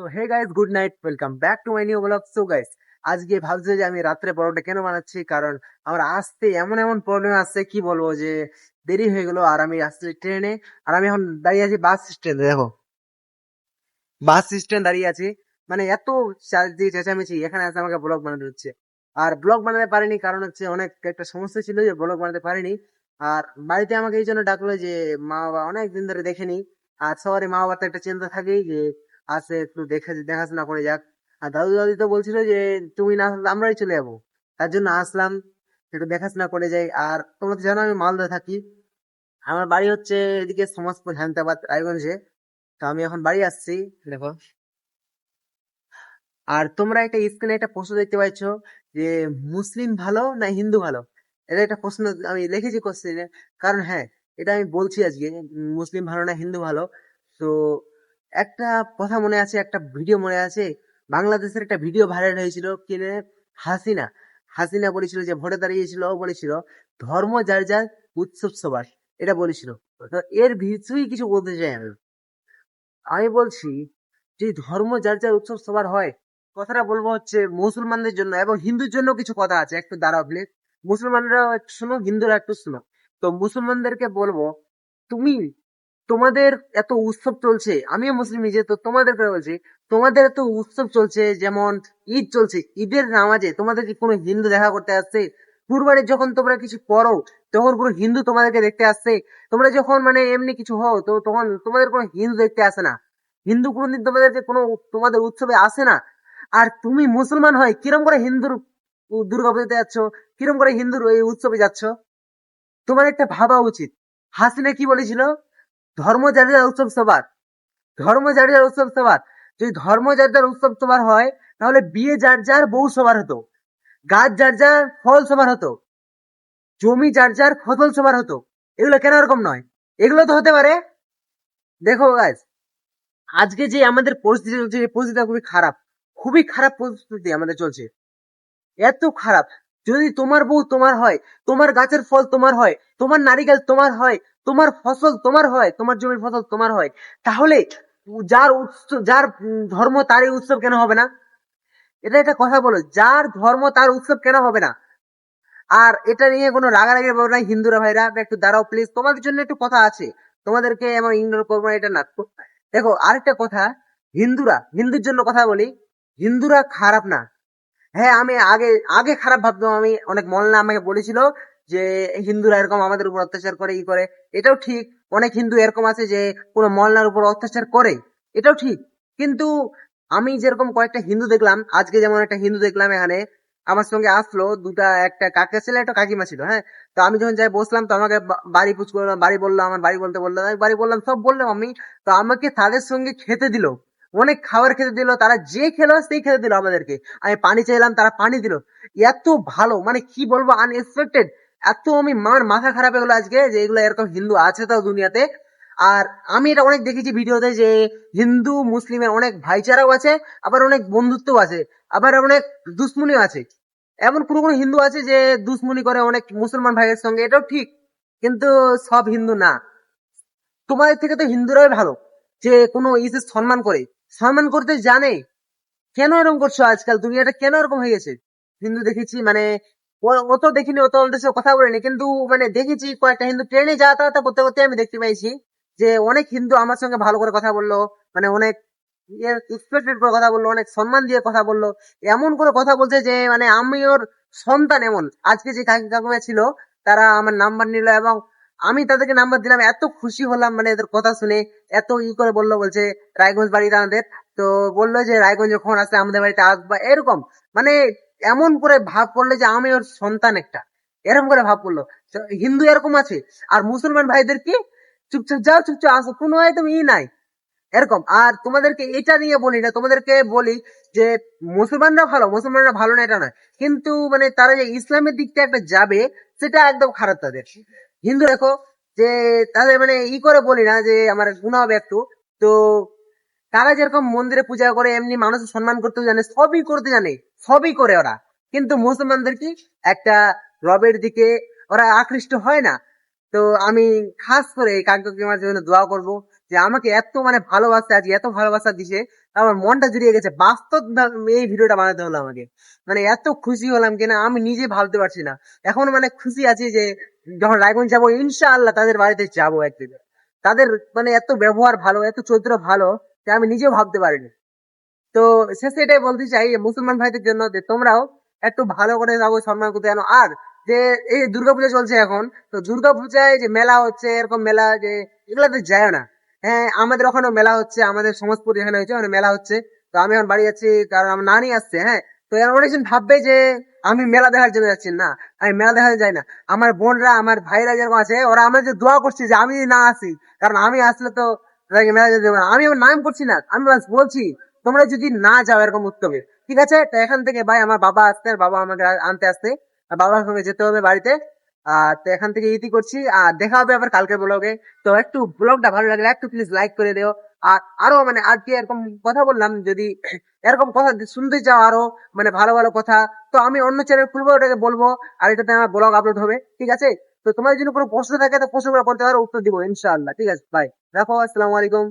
তো hey guys good night welcome back to my new blog so guys আজকে ভাবছ যে আমি রাত্রে পরোটা কেন বানাচ্ছি? কারণ আমার আসতে এমন এমন প্রবলেম আসছে কি বলব যে দেরি হয়ে গেল আর আমি আসছি ট্রেনে আর আমি এখন দাঁড়িয়ে আছি বাস স্ট্যান্ডে দেখো। বাস স্ট্যান্ড দাঁড়িয়ে আছি। মানে এত চারদিকে চেঁচামেচি, এখানে আসে আমাকে ব্লগ বানাতে হচ্ছে। আর ব্লগ বানাতে পারিনি, কারণ হচ্ছে অনেক একটা সমস্যা ছিল যে ব্লগ বানাতে পারিনি। আর বাড়িতে আমাকে এই জন্য ডাকলো যে, মা বাবা, অনেক দিন ধরে দেখেনি আর সবারই মা বাবার তো একটা চিন্তা থাকেই যে আসে একটু দেখে দেখাশোনা করে যাক। আর দাদু দাদি তো বলছিল যে তুমি না আসলে আমরাই চলে যাব। তার জন্য আসলাম একটু দেখাশোনা করে যাই। আর তোমরা তো জানো আমি মালদা থাকি। আমার বাড়ি হচ্ছে এদিকে সমাজপুর হায়দ্রাবাদ রায়গঞ্জে। তো আমি এখন বাড়ি আসছি। দেখো। আর তোমরা একটা স্ক্রিনে একটা প্রশ্ন দেখতে পাচ্ছ যে মুসলিম ভালো না হিন্দু ভালো? এটা একটা প্রশ্ন আমি লিখেছি কোশ্চেনে। কারণ হ্যাঁ এটা আমি বলছি আজকে মুসলিম ভালো না হিন্দু ভালো? তো একটা কথা মনে আছে, একটা ভিডিও মনে আছে। বাংলাদেশের একটা ভিডিও ভাইরাল হয়েছিল কিনে হাসিনা। হাসিনা বলেছিল যে, ভোটে দাঁড়িয়েছিল বলেছিল, ধর্ম যার যার, উৎসব সবার। এটা বলেছিল। এর কিছুই কিছু বলতে চাই আমি। আমি বলছি যে, ধর্ম যার যার, উৎসব সবার হয়। কথাটা বলব হচ্ছে মুসলমানদের জন্য এবং হিন্দুর জন্য কিছু কথা আছে। একটু দাঁড়াও প্লিজ মুসলমানরা, শোনো, হিন্দুরা একটু শোনো। তো মুসলমানদেরকে বলব, তুমি তোমাদের এত উৎসব চলছে, আমিও মুসলিম নিজে, তো তোমাদেরকে বলছি, তোমাদের এত উৎসব চলছে, যেমন ঈদ চলছে, ঈদের নামাজে তোমাদের কি কোনো হিন্দু দেখা করতে আসছে? কুরবানির যখন তোমরা কিছু করো, তখন কোনো হিন্দু তোমাদেরকে দেখতে আসছে? তোমরা যখন মানে এমনি কিছু হও, তো তখন তোমাদের কোনো হিন্দু দেখতে আসে না। হিন্দু কোনোদিন তোমাদেরকে কোনো তোমাদের উৎসবে আসে না। আর তুমি মুসলমান হয়, কিরম করে হিন্দুর উ- দুর্গাপুজোতে যাচ্ছ? কিরম করে হিন্দুর এই উৎসবে যাচ্ছ? তোমার একটা ভাবা উচিত। হাসিনা কি বলেছিল? ধর্ম যার যার উৎসব সবার। ধর্ম যার যার উৎসব সবার। যদি ধর্ম যার যার উৎসব সবার হয়, তাহলে বিয়ে যার যার, বউ সবার হতো। গাছ যার যার, ফল সবার হতো। জমি যার যার, ফসল সবার হতো। এগুলো কেন এরকম নয়? এগুলো তো হতে পারে। দেখো গাছ আজকে যে আমাদের পরিস্থিতি চলছে, এই পরিস্থিতিটা খুবই খারাপ। খুবই খারাপ পরিস্থিতি আমাদের চলছে। এত খারাপ। যদি তোমার বউ তোমার হয়, তোমার গাছের ফল তোমার হয়, তোমার নারিকেল তোমার হয় তোমার ফসল তোমার হয় তোমার জমির ফসল তোমার হয়। তাহলে যার উৎসব যার ধর্ম তারই উৎসব কেন হবে না? এটা একটা কথা বলো যার ধর্ম তার উৎসব কেন হবে না? আর এটা নিয়ে কোনো রাগারাগি ব্যাপার নাই হিন্দুরা ভাইরা একটু দাঁড়াও প্লিজ তোমাদের জন্য একটু কথা আছে তোমাদেরকে এমন ইগনোর করব না, এটা না। দেখো আরেকটা কথা হিন্দুরা হিন্দুর জন্য কথা বলি হিন্দুরা খারাপ না। হ্যাঁ আমি আগে আগে খারাপ ভাবতাম আমি অনেক মলনা আমাকে বলেছিল যে হিন্দুরা এরকম আমাদের উপর অত্যাচার করে, ই করে, এটাও ঠিক। অনেক হিন্দু এরকম আছে যে কোনো মলনার উপর অত্যাচার করে, এটাও ঠিক। কিন্তু আমি যেরকম কয়েকটা হিন্দু দেখলাম, আজকে যেমন একটা হিন্দু দেখলাম এখানে, আমার সঙ্গে আসলো, দুটা, একটা কাকা ছিল, একটা কাকিমা ছিল হ্যাঁ? তো আমি যখন যাই বসলাম, তো আমাকে বাড়ি পুচ করলাম বাড়ি বলল, আমার বাড়ি বলতে বলল, আমি বাড়ি বললাম, সব বললাম আমি, তো আমাকে তাদের সঙ্গে খেতে দিল। অনেক খাবার খেতে দিল, তারা যে খেলো, সেই খেতে দিল আমাদেরকে। আমি পানি চাইলাম, তারা পানি দিল। এত ভালো মানে কি বলব আনএক্সপেক্টেড এত আমি মার মাথা খারাপ হয়ে গেলো আজকে যে এগুলো এরকম হিন্দু আছে তো দুনিয়াতে। আর আমি এটা অনেক দেখেছি ভিডিওতে যে হিন্দু, মুসলিমের অনেক ভাইচারাও আছে, আবার অনেক বন্ধুত্বও আছে, আবার অনেক দুশ্মনীও আছে। এমন কোনো কোনো হিন্দু আছে যে দুশ্মনী করে অনেক মুসলমান ভাইয়ের সঙ্গে, এটাও ঠিক। কিন্তু সব হিন্দু না। তোমাদের থেকে তো হিন্দুরাই ভালো, যে কোনো ইসে সম্মান করে। সম্মান করতে জানে। কেন এরকম করছ আজকাল? দুনিয়াটা কেন এরকম হয়ে গেছে? হিন্দু দেখেছি মানে ও- অত দেখিনি অত ওদের সাথে কথা বলিনি, কিন্তু মানে দেখেছি কয়েকটা হিন্দু ট্রেনে যাতায়াত করতে করতে আমি দেখতে পাইছি যে অনেক হিন্দু আমার সঙ্গে ভালো করে কথা বলল মানে অনেক করে কথা বলল, অনেক সম্মান দিয়ে কথা বলল, এমন করে কথা বলছে যে মানে আমি ওর সন্তান এমন। আজকে যে কাকি কাকুমা ছিল, তারা আমার নাম্বার নিল এবং আমি তাদেরকে নাম্বার দিলাম, এত খুশি হলাম মানে এদের কথা শুনে, এত ই করে বলল, বলছে রায়গঞ্জ বাড়িতে আমাদের, তো বলল যে রায়গঞ্জ যখন আসলে আমাদের বাড়িতে আসবা, এরকম। মানে এমন করে ভাব করলে যে আমি ওর সন্তান একটা। এরকম করে ভাব করল হিন্দু এরকম আছে। আর মুসলমান ভাইদের কি? চুপচাপ যাও, চুপচাপ আসো। কোনো একদম ই নাই। এরকম। আর তোমাদেরকে এটা নিয়ে বলি না, তোমাদেরকে বলি যে মুসলমানরা ভালো মুসলমানরা ভালো না, এটা নয়। কিন্তু মানে তারা যে ইসলামের দিকটা একটা যাবে, সেটা একদম খারাপ তাদের। হিন্দু দেখো, যে তাদের মানে ই করে বলি না যে আমার গুণা হবে একটু। তো তারা যেরকম মন্দিরে পূজা করে, এমনি মানুষের সম্মান করতেও জানে, সবই করতে জানে, সবই করে ওরা। কিন্তু মুসলমানদের কি? একটা রবের দিকে ওরা আকৃষ্ট হয় না। তো আমি খাস করে এই কাকু কাকিমার জন্য দোয়া করব যে, আমাকে এত মানে ভালোবাসা, আজকে এত ভালোবাসা দিছে, আমার মনটা জুড়িয়ে গেছে। বাস্তব এই ভিডিওটা বানাতে হলো আমাকে। মানে এত খুশি হলাম কিনা আমি নিজে ভাবতে পারছি না। এখন মানে খুশি আছি যে, যখন রায়গঞ্জ যাব, ইনশাআল্লাহ তাদের বাড়িতে যাব একদিন। তাদের মানে এত ব্যবহার ভালো, এত চরিত্র ভালো যে আমি নিজেও ভাবতে পারিনি। তো শেষে এটাই বলতে চাই মুসলমান ভাইদের জন্য যে তোমরাও একটু ভালো করে যাব সম্মান করতে জানো। আর যে এই দুর্গাপূজা চলছে এখন, তো দুর্গাপূজায় যে মেলা হচ্ছে, এরকম মেলা যে এগুলাতে যায় না। হ্যাঁ আমাদের ওখানেও মেলা হচ্ছে, আমাদের সমাজপুর যেখানে হয়েছে, ওখানে মেলা হচ্ছে। তো আমি এখন বাড়ি যাচ্ছি, কারণ আমার নানি আসছে হ্যাঁ। তো অনেকজন ভাববে যে আমি মেলা দেখার জন্য যাচ্ছি। না, আমি মেলা দেখাতে যাই না। আমার বোনরা, আমার ভাইরা যেরকম আছে, ওরা আমার যে দোয়া করছে যে আমি না আসি। কারণ আমি আসলে তো আমি নাম করছি না, আমি বলছি, তোমরা যদি না যাও এরকম ঠিক আছে? এখান থেকে ভাই আমার বাবা আসতে, বাবা আমাকে আনতে আসতে বাবার সঙ্গে যেতে হবে বাড়িতে। তো এখান থেকে ইতি করছি, আর দেখা হবে আবার কালকে ব্লগে তো একটু ব্লগটা ভালো লাগলে একটু প্লিজ লাইক করে দিও। আর আরও মানে আজকে এরকম কথা বললাম, যদি এরকম কথা শুনতে চাও আরও মানে ভালো ভালো কথা, তো আমি অন্য চ্যানেল খুলবো, ওটাকে বলব, আর এটাতে আমার ব্লগ আপলোড হবে, ঠিক আছে? তো তোমার যদি কোনো প্রশ্ন থাকে, তো প্রশ্নগুলো বলতে পারো, উত্তর দিব, ইনশাআল্লাহ। ঠিক আছে বাই রাখো, আসসালামু আলাইকুম।